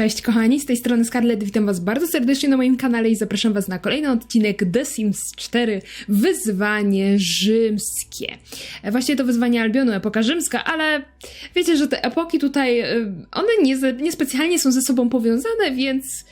Cześć kochani, z tej strony Scarlett, witam was bardzo serdecznie na moim kanale i zapraszam was na kolejny odcinek The Sims 4 Wyzwanie rzymskie. E, Właściwie to wyzwanie Albionu, epoka rzymska, ale wiecie, że te epoki tutaj, y, one niespecjalnie są ze sobą powiązane, więc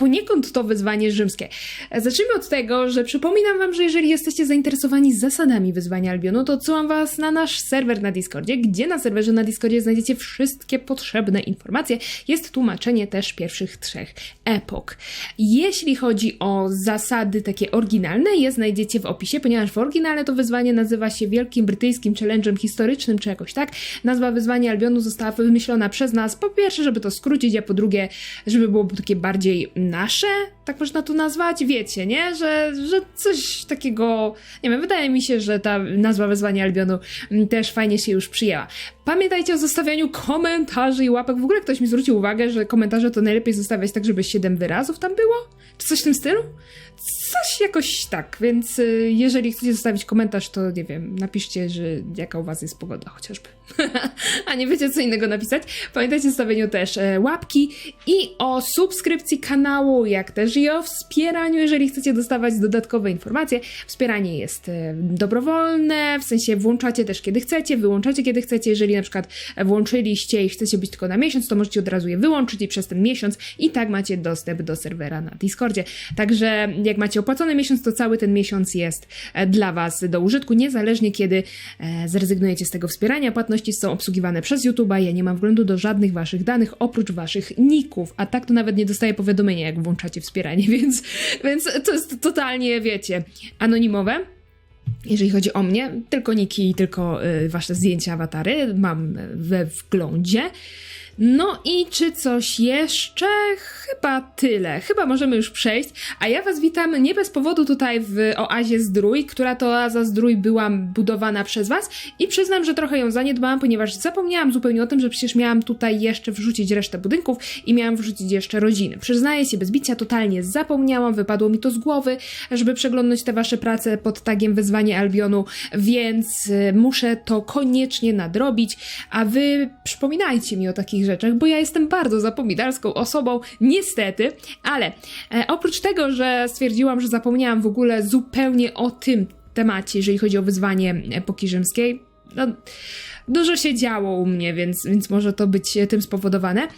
poniekąd to wyzwanie rzymskie. Zacznijmy od tego, że przypominam wam, że jeżeli jesteście zainteresowani zasadami wyzwania Albionu, to odsyłam was na nasz serwer na Discordzie, gdzie na serwerze na Discordzie znajdziecie wszystkie potrzebne informacje. Jest tłumaczenie też pierwszych trzech epok. Jeśli chodzi o zasady takie oryginalne, je znajdziecie w opisie, ponieważ w oryginale to wyzwanie nazywa się Wielkim Brytyjskim Challenge'em Historycznym, czy jakoś tak. Nazwa wyzwania Albionu została wymyślona przez nas, po pierwsze, żeby to skrócić, a po drugie, żeby było takie bardziej nasze, tak można to nazwać, wiecie, nie? Że, że coś takiego, nie wiem, wydaje mi się, że ta nazwa wyzwania Albionu mm, też fajnie się już przyjęła. Pamiętajcie o zostawianiu komentarzy i łapek. W ogóle ktoś mi zwrócił uwagę, że komentarze to najlepiej zostawiać tak, żeby 7 wyrazów tam było? Czy coś w tym stylu? Coś jakoś tak, więc y, jeżeli chcecie zostawić komentarz, to nie wiem, napiszcie, że jaka u was jest pogoda chociażby. A nie wiecie co innego napisać? Pamiętajcie o stawieniu też e, łapki i o subskrypcji kanału, jak też i o wspieraniu, jeżeli chcecie dostawać dodatkowe informacje. Wspieranie jest e, dobrowolne, w sensie włączacie też kiedy chcecie, wyłączacie kiedy chcecie. Jeżeli na przykład włączyliście i chcecie być tylko na miesiąc, to możecie od razu je wyłączyć i przez ten miesiąc i tak macie dostęp do serwera na Discordzie. Także jak macie opłacony miesiąc, to cały ten miesiąc jest e, dla Was do użytku, niezależnie kiedy e, zrezygnujecie z tego wspierania. Płatności są obsługiwane przez YouTube'a, ja nie mam wglądu do żadnych Waszych danych, oprócz Waszych ników, a tak to nawet nie dostaję powiadomienia, jak włączacie wspieranie, więc, więc to jest totalnie, wiecie, anonimowe. Jeżeli chodzi o mnie, tylko niki tylko y, wasze zdjęcia, awatary mam we wglądzie. No i czy coś jeszcze? Chyba tyle. Chyba możemy już przejść. A ja was witam nie bez powodu tutaj w oazie Zdrój, która to oaza Zdrój była budowana przez was i przyznam, że trochę ją zaniedbałam, ponieważ zapomniałam zupełnie o tym, że przecież miałam tutaj jeszcze wrzucić resztę budynków i miałam wrzucić jeszcze rodziny. Przyznaję się bez bicia, totalnie zapomniałam, wypadło mi to z głowy, żeby przeglądać te wasze prace pod tagiem Wyzwanie Albionu, więc y, muszę to koniecznie nadrobić, a wy przypominajcie mi o takich rzeczach, bo ja jestem bardzo zapominarską osobą, niestety, ale e, oprócz tego, że stwierdziłam, że zapomniałam w ogóle zupełnie o tym temacie, jeżeli chodzi o wyzwanie epoki rzymskiej, no, dużo się działo u mnie, więc, więc może to być tym spowodowane.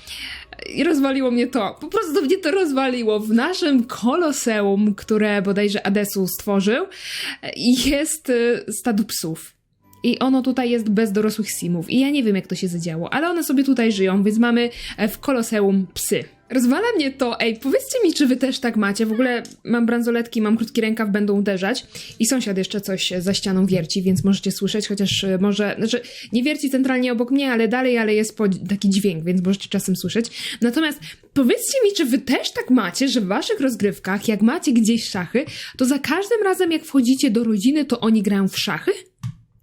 I rozwaliło mnie to. Po prostu mnie to rozwaliło. W naszym koloseum, które bodajże Adesu stworzył, e, jest e, stado psów. I ono tutaj jest bez dorosłych simów. I ja nie wiem, jak to się zadziało, ale one sobie tutaj żyją, więc mamy e, w koloseum psy. Rozwala mnie to, ej, powiedzcie mi, czy wy też tak macie. W ogóle mam bransoletki, mam krótki rękaw, będą uderzać. I sąsiad jeszcze coś za ścianą wierci, więc możecie słyszeć, chociaż e, może, znaczy nie wierci centralnie obok mnie, ale dalej, ale jest taki dźwięk, więc możecie czasem słyszeć. Natomiast powiedzcie mi, czy wy też tak macie, że w waszych rozgrywkach, jak macie gdzieś szachy, to za każdym razem, jak wchodzicie do rodziny, to oni grają w szachy?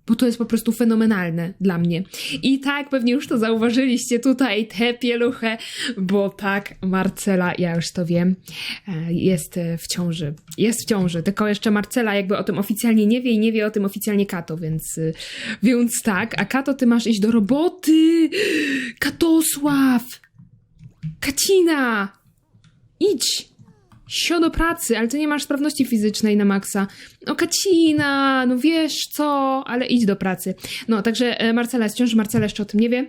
Bo to jest po prostu fenomenalne dla mnie. I tak, pewnie już to zauważyliście tutaj, tę pieluchę, bo tak, Marcela, ja już to wiem, e, jest w ciąży. Jest w ciąży, tylko jeszcze Marcela jakby o tym oficjalnie nie wie i nie wie o tym oficjalnie Kato, więc, e, więc tak. A Kato, ty masz iść do roboty! Katosław! Kacina! Idź! Sio do pracy, ale ty nie masz sprawności fizycznej na maksa. O, Kacina, no wiesz co, ale idź do pracy. No, także e, Marcela jest w ciąży, Marcela jeszcze o tym nie wie.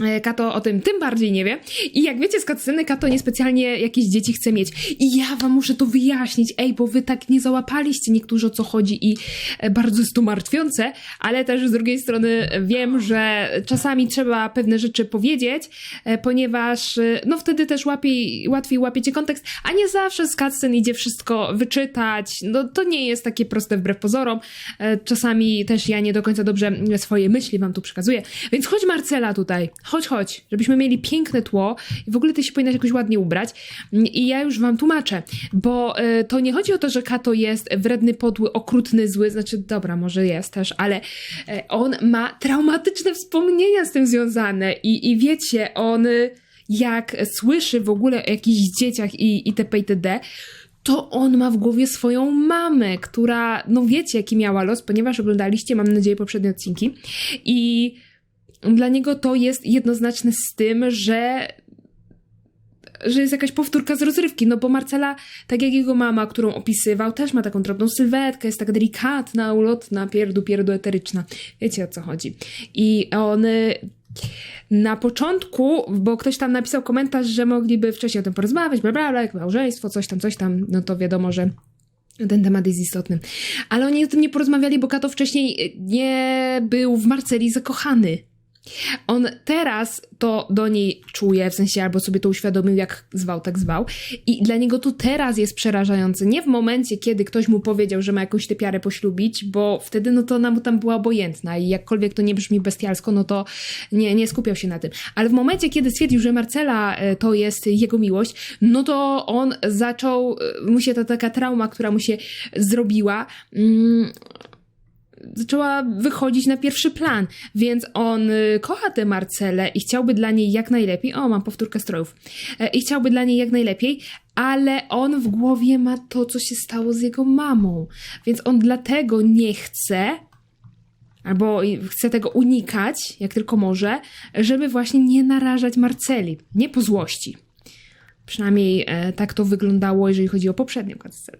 E, Kato o tym tym bardziej nie wie. I jak wiecie z cutsceny, Kato niespecjalnie jakieś dzieci chce mieć. I ja wam muszę to wyjaśnić, ej, bo wy tak nie załapaliście niektórzy o co chodzi i e, bardzo jest to martwiące, ale też z drugiej strony wiem, że czasami trzeba pewne rzeczy powiedzieć, e, ponieważ no wtedy też łapiej, łatwiej łapiecie kontekst, a nie zawsze z cutscen idzie wszystko wyczytać. No to nie jest takie proste wbrew pozorom. Czasami też ja nie do końca dobrze swoje myśli wam tu przekazuję. Więc chodź Marcela tutaj, chodź, chodź, żebyśmy mieli piękne tło i w ogóle ty się powinnaś jakoś ładnie ubrać. I ja już wam tłumaczę, bo e, to nie chodzi o to, że Kato jest wredny, podły, okrutny, zły, znaczy dobra, może jest też, ale e, on ma traumatyczne wspomnienia z tym związane i, i wiecie, on y, jak słyszy w ogóle o jakichś dzieciach i itp. itd., to on ma w głowie swoją mamę, która, no wiecie, jaki miała los, ponieważ oglądaliście, mam nadzieję, poprzednie odcinki. I dla niego to jest jednoznaczne z tym, że że jest jakaś powtórka z rozrywki, no bo Marcela, tak jak jego mama, którą opisywał, też ma taką drobną sylwetkę, jest tak delikatna, ulotna, pierdu, pierdu eteryczna. Wiecie o co chodzi. I on y, na początku, bo ktoś tam napisał komentarz, że mogliby wcześniej o tym porozmawiać, bla, bla, bla, jak małżeństwo, coś tam, coś tam, no to wiadomo, że ten temat jest istotny. Ale oni o tym nie porozmawiali, bo Kato wcześniej nie był w Marceli zakochany. On teraz to do niej czuje, w sensie albo sobie to uświadomił, jak zwał, tak zwał. I dla niego to teraz jest przerażające. Nie w momencie, kiedy ktoś mu powiedział, że ma jakąś typiarę poślubić, bo wtedy no to ona mu tam była obojętna i jakkolwiek to nie brzmi bestialsko, no to nie, nie skupiał się na tym. Ale w momencie, kiedy stwierdził, że Marcela e, to jest jego miłość, no to on zaczął, e, mu się ta taka trauma, która mu się zrobiła, mm, zaczęła wychodzić na pierwszy plan, więc on y, kocha tę Marcelę i chciałby dla niej jak najlepiej. O, mam powtórkę strojów. E, I chciałby dla niej jak najlepiej, ale on w głowie ma to, co się stało z jego mamą. Więc on dlatego nie chce, albo chce tego unikać, jak tylko może, żeby właśnie nie narażać Marceli. Nie po złości. Przynajmniej e, tak to wyglądało, jeżeli chodzi o poprzednią cutscenę.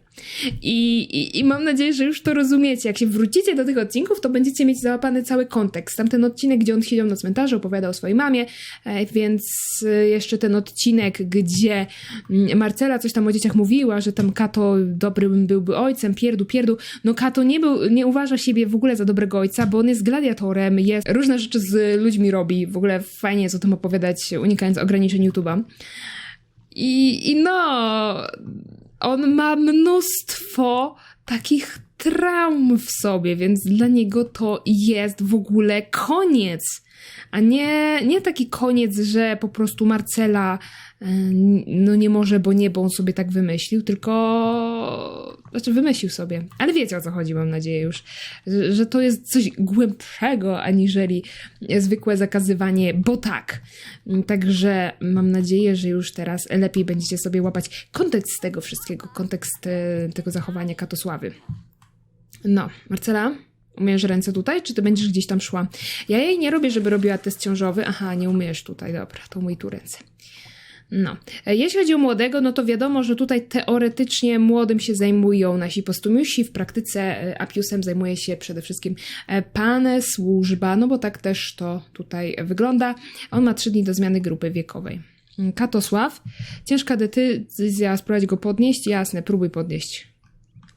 I, i, mam nadzieję, że już to rozumiecie. Jak się wrócicie do tych odcinków, to będziecie mieć załapany cały kontekst. Tamten odcinek, gdzie on siedział na cmentarzu, opowiadał o swojej mamie, e, więc e, jeszcze ten odcinek, gdzie mm, Marcela coś tam o dzieciach mówiła, że tam Kato dobrym byłby ojcem, pierdu, pierdu. No Kato nie, był, nie uważa siebie w ogóle za dobrego ojca, bo on jest gladiatorem, jest różne rzeczy z ludźmi robi. W ogóle fajnie jest o tym opowiadać, unikając ograniczeń YouTube'a. I, I no, on ma mnóstwo takich traum w sobie, więc dla niego to jest w ogóle koniec. A nie, nie taki koniec, że po prostu Marcela e, no nie może, bo nie, bo on sobie tak wymyślił, tylko znaczy wymyślił sobie. Ale wiecie o co chodzi, mam nadzieję już, że, że to jest coś głębszego aniżeli zwykłe zakazywanie, bo tak. Także mam nadzieję, że już teraz lepiej będziecie sobie łapać kontekst tego wszystkiego, kontekst e, tego zachowania Katosławy. No, Marcela? Umiesz ręce tutaj, czy ty będziesz gdzieś tam szła? Ja jej nie robię, żeby robiła test ciążowy. Aha, nie umiesz tutaj, dobra, to umyj tu ręce. No. E, Jeśli chodzi o młodego, no to wiadomo, że tutaj teoretycznie młodym się zajmują nasi postumiusi, w praktyce e, Apiusem zajmuje się przede wszystkim e, pan służba, no bo tak też to tutaj wygląda. On ma trzy dni do zmiany grupy wiekowej. Mm, Katosław, ciężka decyzja, spróbować go podnieść? Jasne, próbuj podnieść.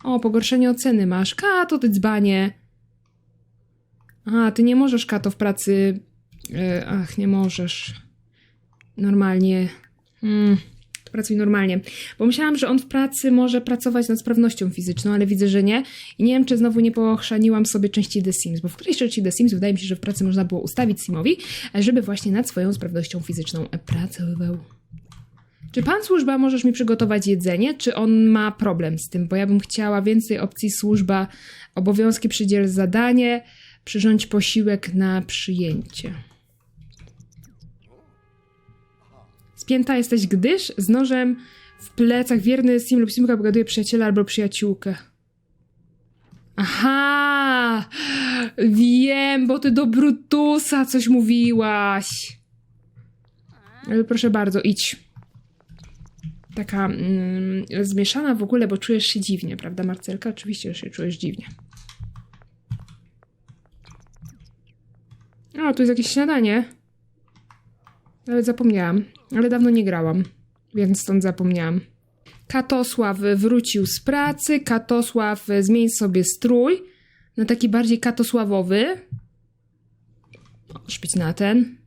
O, pogorszenie oceny masz. Kato, ty dzbanie. A, ty nie możesz, Kato, w pracy... Ach, nie możesz. Normalnie. Mm, pracuj normalnie. Bo myślałam, że on w pracy może pracować nad sprawnością fizyczną, ale widzę, że nie. I nie wiem, czy znowu nie pochrzaniłam sobie części The Sims, bo w którejś części The Sims wydaje mi się, że w pracy można było ustawić Simowi, żeby właśnie nad swoją sprawnością fizyczną pracował. Czy pan służba możesz mi przygotować jedzenie, czy on ma problem z tym? Bo ja bym chciała więcej opcji służba, obowiązki przydziel zadanie, przyrządź posiłek na przyjęcie. Spięta jesteś, gdyż z nożem w plecach wierny sim lub simka pogaduje przyjaciela albo przyjaciółkę. Aha! Wiem, bo ty do Brutusa coś mówiłaś. Proszę bardzo, idź. Taka mm, zmieszana w ogóle, bo czujesz się dziwnie, prawda, Marcelka? Oczywiście, że się czujesz dziwnie. O, tu jest jakieś śniadanie. Nawet zapomniałam, ale dawno nie grałam, więc stąd zapomniałam. Katosław wrócił z pracy. Katosław zmień sobie strój na taki bardziej katosławowy. O, szpić na ten.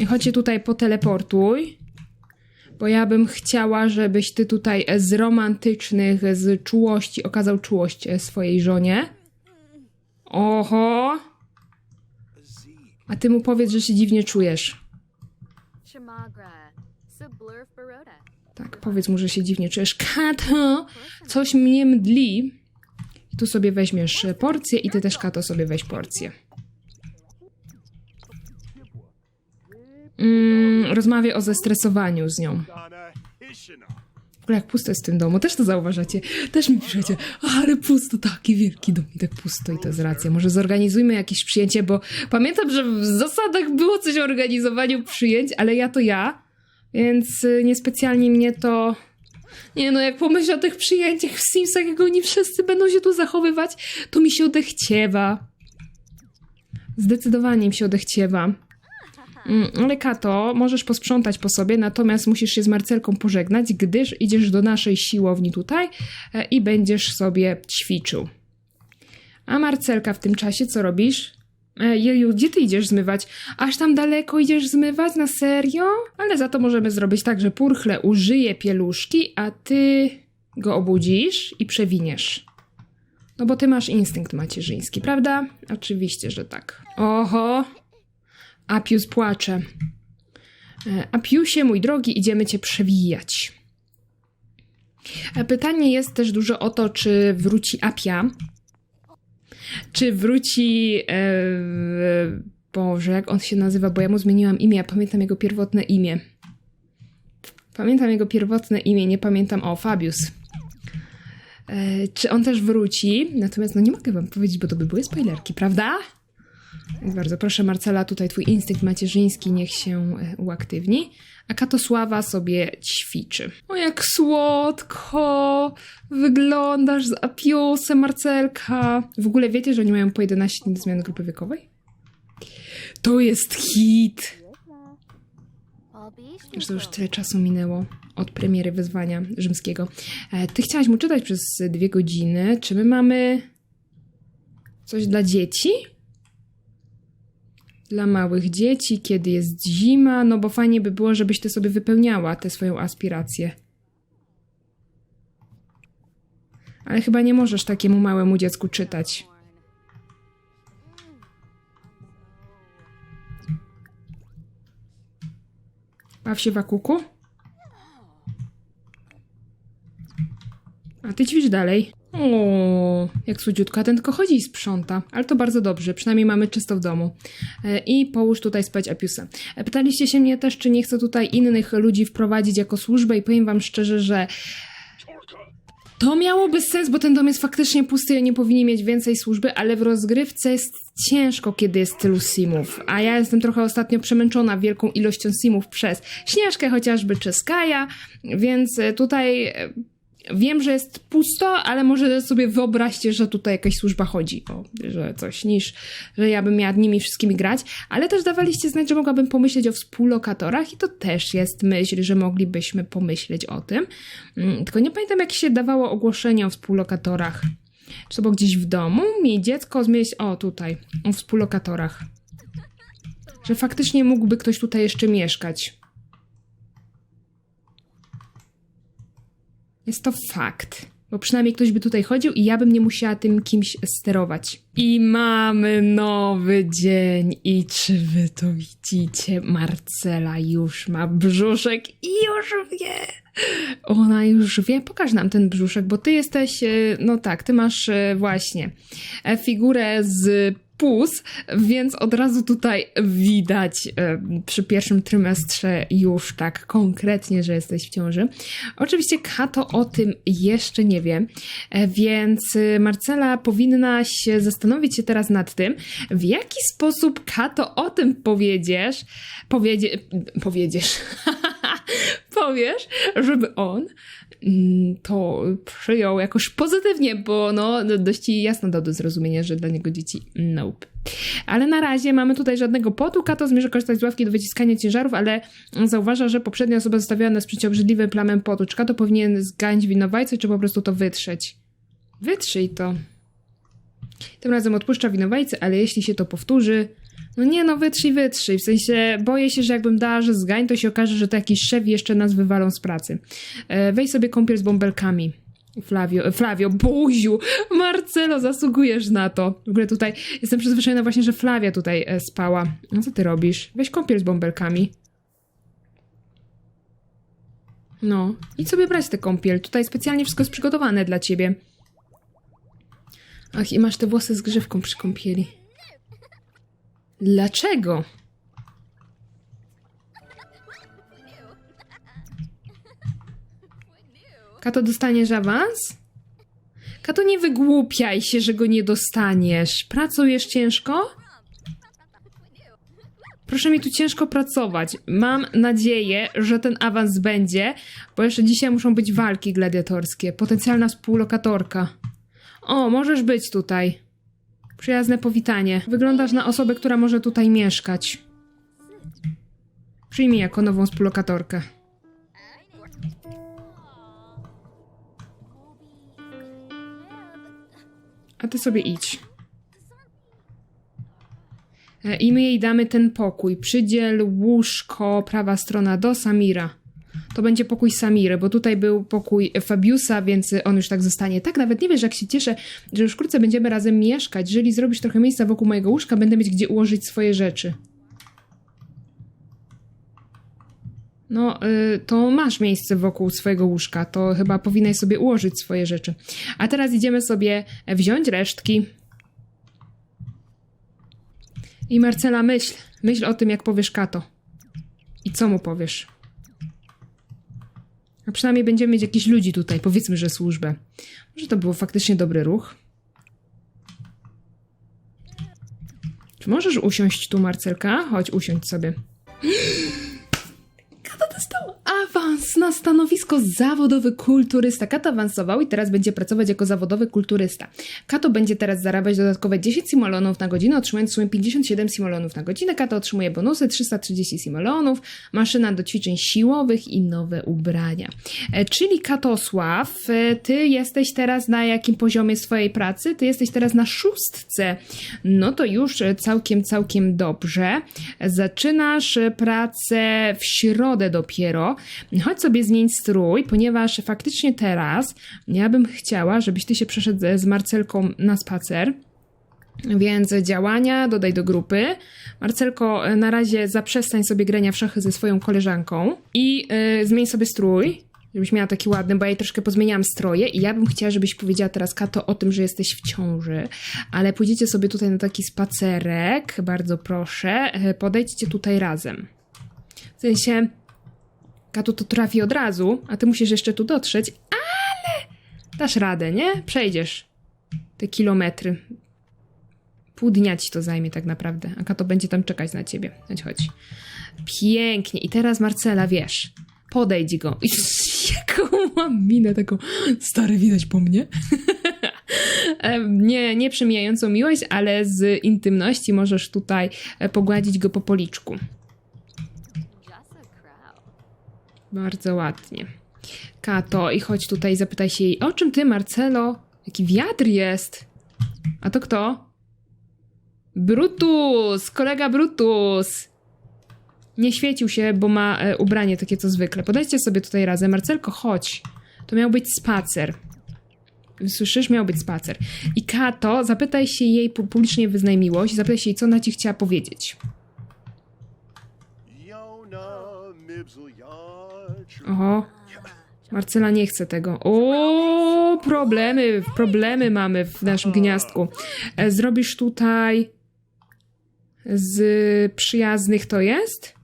I chodź się tutaj poteleportuj. Bo ja bym chciała, żebyś ty tutaj z romantycznych, z czułości okazał czułość e, swojej żonie. Oho! A ty mu powiedz, że się dziwnie czujesz. Tak, powiedz mu, że się dziwnie czujesz. Kato, coś mnie mdli. Tu sobie weźmiesz porcję i ty też, Kato, sobie weź porcję. Mm, rozmawiaj o zestresowaniu z nią. Ogóle jak pusto jest w tym domu, też to zauważacie. Też mi piszecie, ale pusto, taki wielki dom tak pusto i to jest racja. Może zorganizujmy jakieś przyjęcie, bo pamiętam, że w zasadach było coś o organizowaniu przyjęć, ale ja to ja. Więc y, niespecjalnie mnie to. Nie no, jak pomyślę o tych przyjęciach w Simsach, jak oni wszyscy będą się tu zachowywać, to mi się odechciewa. Zdecydowanie mi się odechciewa. Mm, Ale Kato, możesz posprzątać po sobie, natomiast musisz się z Marcelką pożegnać, gdyż idziesz do naszej siłowni tutaj e, i będziesz sobie ćwiczył. A Marcelka w tym czasie co robisz? E, Jeju, gdzie ty idziesz zmywać? Aż tam daleko idziesz zmywać? Na serio? Ale za to możemy zrobić tak, że Purchle użyje pieluszki, a ty go obudzisz i przewiniesz. No bo ty masz instynkt macierzyński, prawda? Oczywiście, że tak. Oho, Apius płacze. E, Apiusie, mój drogi, idziemy cię przewijać. E, Pytanie jest też dużo o to, czy wróci Apia. Czy wróci. E, Boże, jak on się nazywa, bo ja mu zmieniłam imię, ja pamiętam jego pierwotne imię. Pamiętam jego pierwotne imię, nie pamiętam. O, Fabius. E, czy on też wróci? Natomiast no nie mogę wam powiedzieć, bo to by były spoilerki, prawda? Bardzo proszę, Marcela, tutaj twój instynkt macierzyński niech się e, uaktywni. A Katosława sobie ćwiczy. O, jak słodko wyglądasz z Apiusem, Marcelka. W ogóle wiecie, że oni mają po 11 dni do zmiany grupy wiekowej? To jest hit! Zresztą już tyle czasu minęło od premiery wyzwania rzymskiego. E, Ty chciałaś mu czytać przez dwie godziny. Czy my mamy coś dla dzieci? Dla małych dzieci, kiedy jest zima, no bo fajnie by było, żebyś ty sobie wypełniała tę swoją aspirację. Ale chyba nie możesz takiemu małemu dziecku czytać. Baw się wakuku. A ty ćwicz dalej. O, jak słodziutko, a ten tylko chodzi i sprząta. Ale to bardzo dobrze, przynajmniej mamy czysto w domu. E, I połóż tutaj spać Apiusa. E, Pytaliście się mnie też, czy nie chcę tutaj innych ludzi wprowadzić jako służbę i powiem wam szczerze, że to miałoby sens, bo ten dom jest faktycznie pusty i nie powinni mieć więcej służby, ale w rozgrywce jest ciężko, kiedy jest tylu simów. A ja jestem trochę ostatnio przemęczona wielką ilością simów przez Śnieżkę chociażby czy Skaja, więc e, tutaj wiem, że jest pusto, ale może sobie wyobraźcie, że tutaj jakaś służba chodzi, o, że coś niż, że ja bym miała nimi wszystkimi grać, ale też dawaliście znać, że mogłabym pomyśleć o współlokatorach i to też jest myśl, że moglibyśmy pomyśleć o tym. Mm, Tylko nie pamiętam, jak się dawało ogłoszenie o współlokatorach. Czy to było gdzieś w domu? Mi dziecko zmieść... O, tutaj. O współlokatorach. Że faktycznie mógłby ktoś tutaj jeszcze mieszkać. Jest to fakt. Bo przynajmniej ktoś by tutaj chodził i ja bym nie musiała tym kimś sterować. I mamy nowy dzień. I czy wy to widzicie? Marcela już ma brzuszek i już wie. Ona już wie. Pokaż nam ten brzuszek, bo ty jesteś, e, no tak, ty masz e, właśnie e, figurę z pus, więc od razu tutaj widać e, przy pierwszym trymestrze już tak konkretnie, że jesteś w ciąży. Oczywiście Kato o tym jeszcze nie wie, e, więc e, Marcela powinna się zastanowić się teraz nad tym, w jaki sposób Kato o tym powiedziesz, powiedzie, powiedziesz, powiesz, żeby on to przyjął jakoś pozytywnie, bo no dość jasno dał do zrozumienia, że dla niego dzieci nope. Ale na razie mamy tutaj żadnego potu. Kato zmierza korzystać z ławki do wyciskania ciężarów, ale zauważa, że poprzednia osoba zostawiła nas przed obrzydliwym plamem potu. Czy Kato powinien zganić winowajcę, czy po prostu to wytrzeć? Wytrzyj to. Tym razem odpuszcza winowajcę, ale jeśli się to powtórzy, no nie no, wytrzyj, wytrzyj. W sensie boję się, że jakbym dała, że zgań, to się okaże, że to jakiś szef i jeszcze nas wywalą z pracy. E, weź sobie kąpiel z bąbelkami. Flavio, Flavio, Buziu, Marcelo, zasługujesz na to. W ogóle tutaj jestem przyzwyczajona właśnie, że Flavia tutaj e, spała. No co ty robisz? Weź kąpiel z bąbelkami. No, idź sobie brać tę kąpiel. Tutaj specjalnie wszystko jest przygotowane dla ciebie. Ach, i masz te włosy z grzywką przy kąpieli. Dlaczego? Kato, dostaniesz awans? Kato, nie wygłupiaj się, że go nie dostaniesz. Pracujesz ciężko? Proszę mi tu ciężko pracować. Mam nadzieję, że ten awans będzie, bo jeszcze dzisiaj muszą być walki gladiatorskie. Potencjalna współlokatorka. O, możesz być tutaj. Przyjazne powitanie. Wyglądasz na osobę, która może tutaj mieszkać. Przyjmij jako nową współlokatorkę. A ty sobie idź. E, I my jej damy ten pokój. Przydziel łóżko, prawa strona do Samira. To będzie pokój Samiry, bo tutaj był pokój Fabiusa, więc on już tak zostanie. Tak, nawet nie wiesz, jak się cieszę, że już wkrótce będziemy razem mieszkać. Jeżeli zrobisz trochę miejsca wokół mojego łóżka, będę mieć gdzie ułożyć swoje rzeczy. No, y, to masz miejsce wokół swojego łóżka, to chyba powinnaś sobie ułożyć swoje rzeczy. A teraz idziemy sobie wziąć resztki. I Marcela, myśl. Myśl o tym, jak powiesz Kato. I co mu powiesz? A przynajmniej będziemy mieć jakichś ludzi tutaj, powiedzmy, że służbę. Może to było faktycznie dobry ruch? Czy możesz usiąść tu, Marcelka? Chodź, usiądź sobie. Na stanowisko zawodowy kulturysta. Kato awansował i teraz będzie pracować jako zawodowy kulturysta. Kato będzie teraz zarabiać dodatkowe 10 simolonów na godzinę, otrzymując w sumie 57 simolonów na godzinę. Kato otrzymuje bonusy 330 simolonów, maszyna do ćwiczeń siłowych i nowe ubrania. E, czyli Katosław, e, ty jesteś teraz na jakim poziomie swojej pracy? Ty jesteś teraz na szóstce. No to już e, całkiem, całkiem dobrze. Zaczynasz pracę w środę dopiero. Chodź sobie zmień strój, ponieważ faktycznie teraz ja bym chciała, żebyś ty się przeszedł z Marcelką na spacer. Więc działania dodaj do grupy. Marcelko, na razie zaprzestań sobie grania w szachy ze swoją koleżanką i yy, zmień sobie strój, żebyś miała taki ładny, bo ja jej troszkę pozmieniałam stroje i ja bym chciała, żebyś powiedziała teraz Kato o tym, że jesteś w ciąży, ale pójdziecie sobie tutaj na taki spacerek, bardzo proszę, e, podejdźcie tutaj razem. W sensie, Kato to trafi od razu, a ty musisz jeszcze tu dotrzeć, ale dasz radę, nie? Przejdziesz te kilometry. Pół dnia ci to zajmie tak naprawdę, a Kato będzie tam czekać na ciebie. Chodź, chodź. Pięknie. I teraz Marcela, wiesz, podejdź go. I jaką mam minę taką, stary widać po mnie. Nie, nie przemijającą miłość, ale z intymności możesz tutaj e, pogładzić go po policzku. Bardzo ładnie. Kato, i chodź tutaj, zapytaj się jej, o czym ty, Marcelo? Jaki wiatr jest? A to kto? Brutus! Kolega Brutus! Nie świecił się, bo ma e, ubranie takie co zwykle. Podejdźcie sobie tutaj razem. Marcelko, chodź. To miał być spacer. Słyszysz? Miał być spacer. I Kato, zapytaj się jej pu- publicznie wyznaj miłość, zapytaj się jej, co ona ci chciała powiedzieć. Jona Oho. Marcela nie chce tego. O, problemy, problemy mamy w naszym gniazdku. E, Zrobisz tutaj z przyjaznych to jest?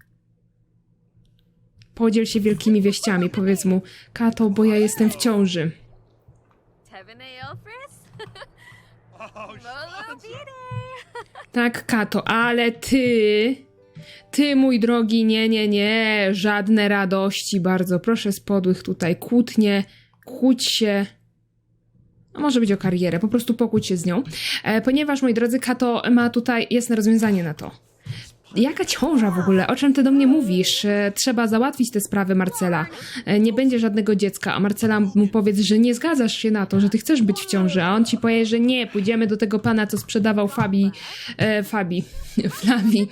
Podziel się wielkimi wieściami. Powiedz mu, Kato, bo ja jestem w ciąży. Tak, Kato, ale ty, ty, mój drogi, nie, nie, nie, żadne radości, bardzo proszę z podłych tutaj, kłótnie, kłóć się. A może być o karierę, po prostu pokłóć się z nią, e, ponieważ, moi drodzy, Kato ma tutaj jasne rozwiązanie na to. Jaka ciąża w ogóle? O czym ty do mnie mówisz? E, Trzeba załatwić te sprawy Marcela. E, Nie będzie żadnego dziecka, a Marcela mu powiedz, że nie zgadzasz się na to, że ty chcesz być w ciąży, a on ci powie, że nie, pójdziemy do tego pana, co sprzedawał Fabi, e, Fabi, Flavi,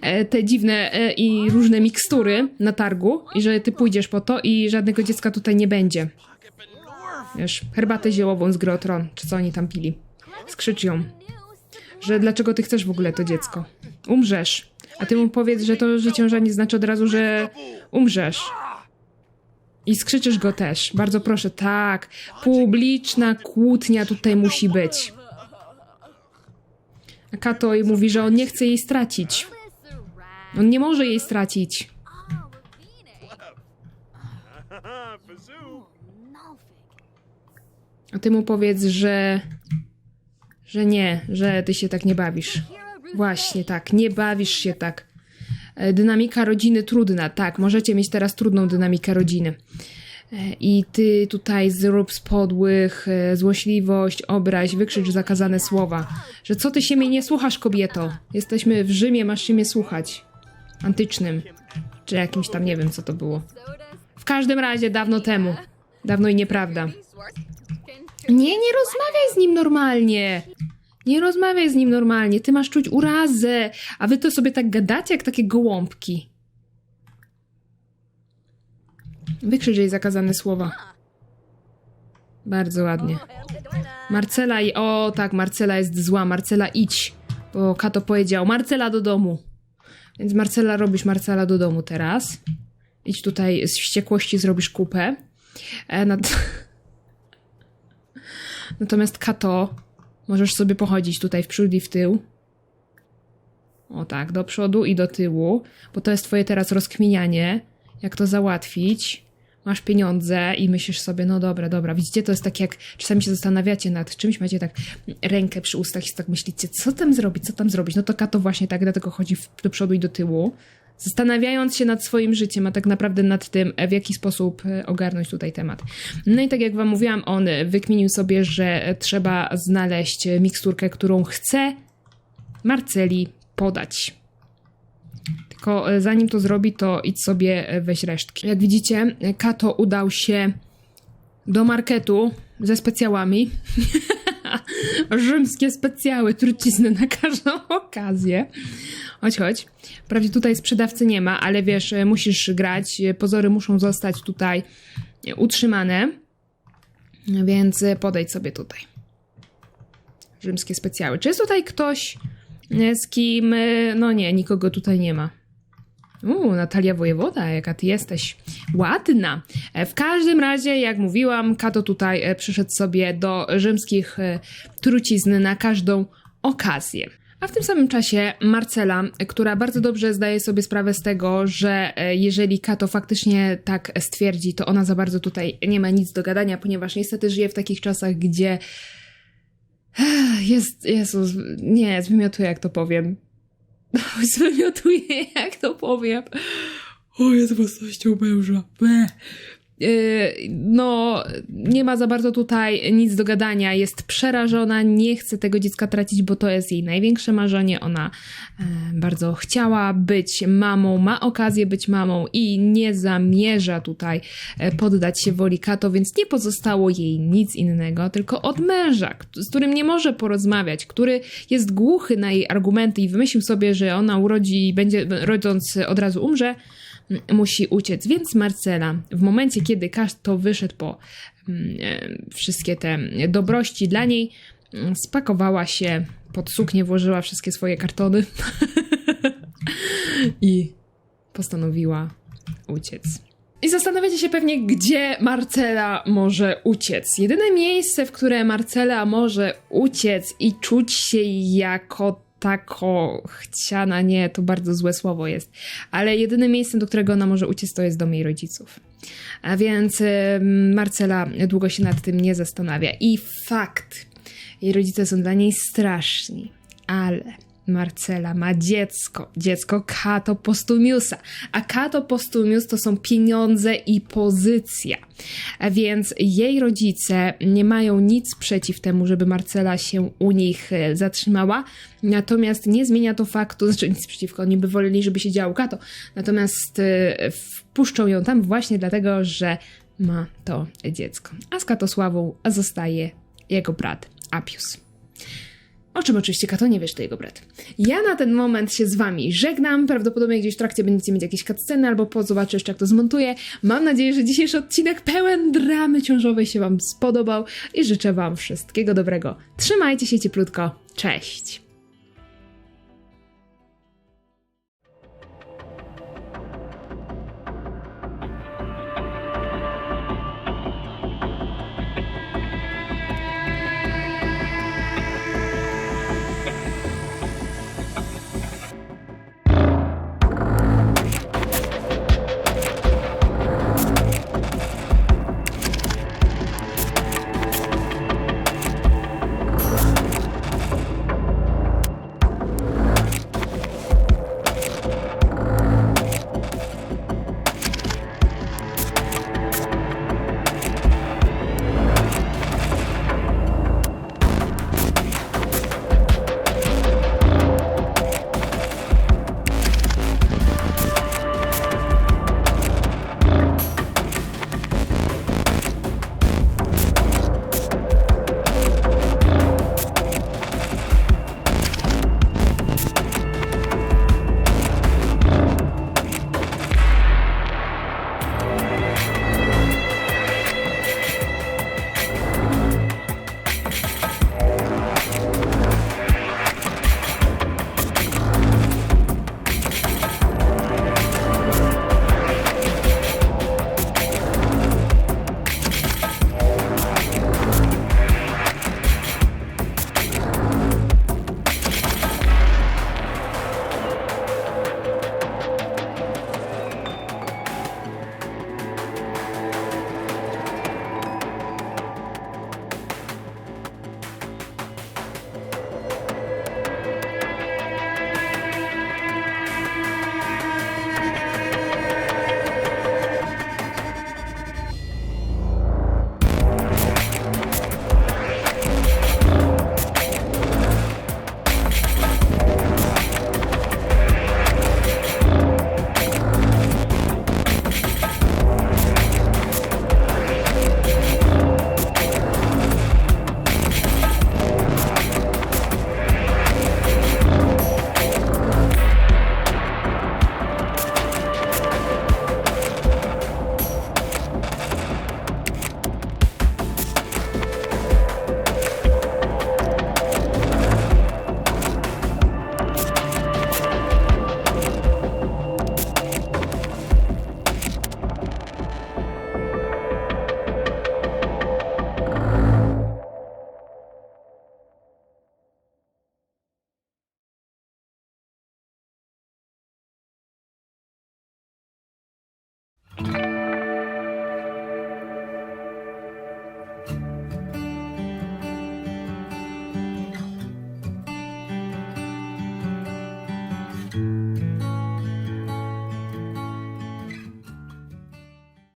e, te dziwne e, i różne mikstury na targu i że ty pójdziesz po to i żadnego dziecka tutaj nie będzie. Wiesz, herbatę ziołową z gry o Tron, czy co oni tam pili. Skrzycz ją, że dlaczego ty chcesz w ogóle to dziecko. Umrzesz. A ty mu powiedz, że to, że ciąża nie znaczy od razu, że umrzesz. I skrzyczysz go też. Bardzo proszę, tak. Publiczna kłótnia tutaj musi być. A Kato mówi, że on nie chce jej stracić. On nie może jej stracić. A ty mu powiedz, że. że nie, że ty się tak nie bawisz. Właśnie tak, nie bawisz się tak. E, Dynamika rodziny trudna. Tak, możecie mieć teraz trudną dynamikę rodziny. E, I ty tutaj zrób z podłych e, złośliwość, obraź, wykrzycz zakazane słowa. Że co ty się mnie nie słuchasz, kobieto? Jesteśmy w Rzymie, masz się mnie słuchać. Antycznym. Czy jakimś tam, nie wiem co to było. W każdym razie, dawno temu. Dawno i nieprawda. Nie, nie rozmawiaj z nim normalnie. Nie rozmawiaj z nim normalnie. Ty masz czuć urazę, a wy to sobie tak gadacie jak takie gołąbki. Wykrzycz jej zakazane słowa. Bardzo ładnie. Marcela i... O, tak, Marcela jest zła. Marcela idź. Bo Kato powiedział, Marcela do domu. Więc Marcela robisz Marcela do domu teraz. Idź tutaj z wściekłości zrobisz kupę. E. Natomiast Kato, możesz sobie pochodzić tutaj w przód i w tył. O tak, do przodu i do tyłu, bo to jest twoje teraz rozkminianie, jak to załatwić. Masz pieniądze i myślisz sobie, no dobra, dobra. Widzicie, to jest tak jak czasami się zastanawiacie nad czymś, macie tak rękę przy ustach i tak myślicie, co tam zrobić, co tam zrobić. No to Kato właśnie tak, dlatego chodzi w, do przodu i do tyłu. Zastanawiając się nad swoim życiem, a tak naprawdę nad tym, w jaki sposób e, ogarnąć tutaj temat. No i tak jak Wam mówiłam, on wykminił sobie, że trzeba znaleźć miksturkę, którą chce Marceli podać. Tylko e, zanim to zrobi, to idź sobie e, weź resztki. Jak widzicie, Kato udał się do marketu ze specjałami. Rzymskie specjały, trucizny na każdą okazję. Chodź, chodź. Wprawdzie tutaj sprzedawcy nie ma, ale wiesz, musisz grać. Pozory muszą zostać tutaj utrzymane. Więc podejdź sobie tutaj. Rzymskie specjały. Czy jest tutaj ktoś, z kim... No nie, nikogo tutaj nie ma. Uuu, Natalia Wojewoda, jaka ty jesteś ładna. E, W każdym razie, jak mówiłam, Kato tutaj e, przyszedł sobie do rzymskich e, trucizn na każdą okazję. A w tym samym czasie Marcela, która bardzo dobrze zdaje sobie sprawę z tego, że jeżeli Kato faktycznie tak stwierdzi, to ona za bardzo tutaj nie ma nic do gadania, ponieważ niestety żyje w takich czasach, gdzie jest, Jezus, nie, zwymiotuję jak to powiem. Zwymiotuję jak to powiem. O, jest własnością męża. Bleh. Yy, no, nie ma za bardzo tutaj nic do gadania. Jest przerażona, nie chce tego dziecka tracić, bo to jest jej największe marzenie. Ona e, bardzo chciała być mamą, ma okazję być mamą i nie zamierza tutaj e, poddać się woli Kato, więc nie pozostało jej nic innego, tylko od męża, z którym nie może porozmawiać, który jest głuchy na jej argumenty i wymyślił sobie, że ona urodzi będzie, rodząc od razu umrze, musi uciec. Więc Marcela, w momencie, kiedy Kato wyszedł po mm, e, wszystkie te dobrości dla niej, mm, spakowała się pod suknię, włożyła wszystkie swoje kartony i postanowiła uciec. I zastanawiacie się pewnie, gdzie Marcela może uciec. Jedyne miejsce, w które Marcela może uciec i czuć się jako tako chciana, nie, to bardzo złe słowo jest, ale jedynym miejscem, do którego ona może uciec, to jest dom jej rodziców. A więc Marcela długo się nad tym nie zastanawia. I fakt, jej rodzice są dla niej straszni, ale Marcela ma dziecko, dziecko Kato Postumiusa, a Kato Postumius to są pieniądze i pozycja. A więc jej rodzice nie mają nic przeciw temu, żeby Marcela się u nich e, zatrzymała, natomiast nie zmienia to faktu, znaczy nic przeciwko, oni by woleli, żeby się działo Kato, natomiast e, wpuszczą ją tam właśnie dlatego, że ma to dziecko. A z Katosławą zostaje jego brat Apius. O czym oczywiście Kato nie wiesz, to jego brat. Ja na ten moment się z wami żegnam. Prawdopodobnie gdzieś w trakcie będziecie mieć jakieś cutsceny albo po zobaczę jeszcze jak to zmontuję. Mam nadzieję, że dzisiejszy odcinek pełen dramy ciążowej się wam spodobał i życzę wam wszystkiego dobrego. Trzymajcie się cieplutko. Cześć!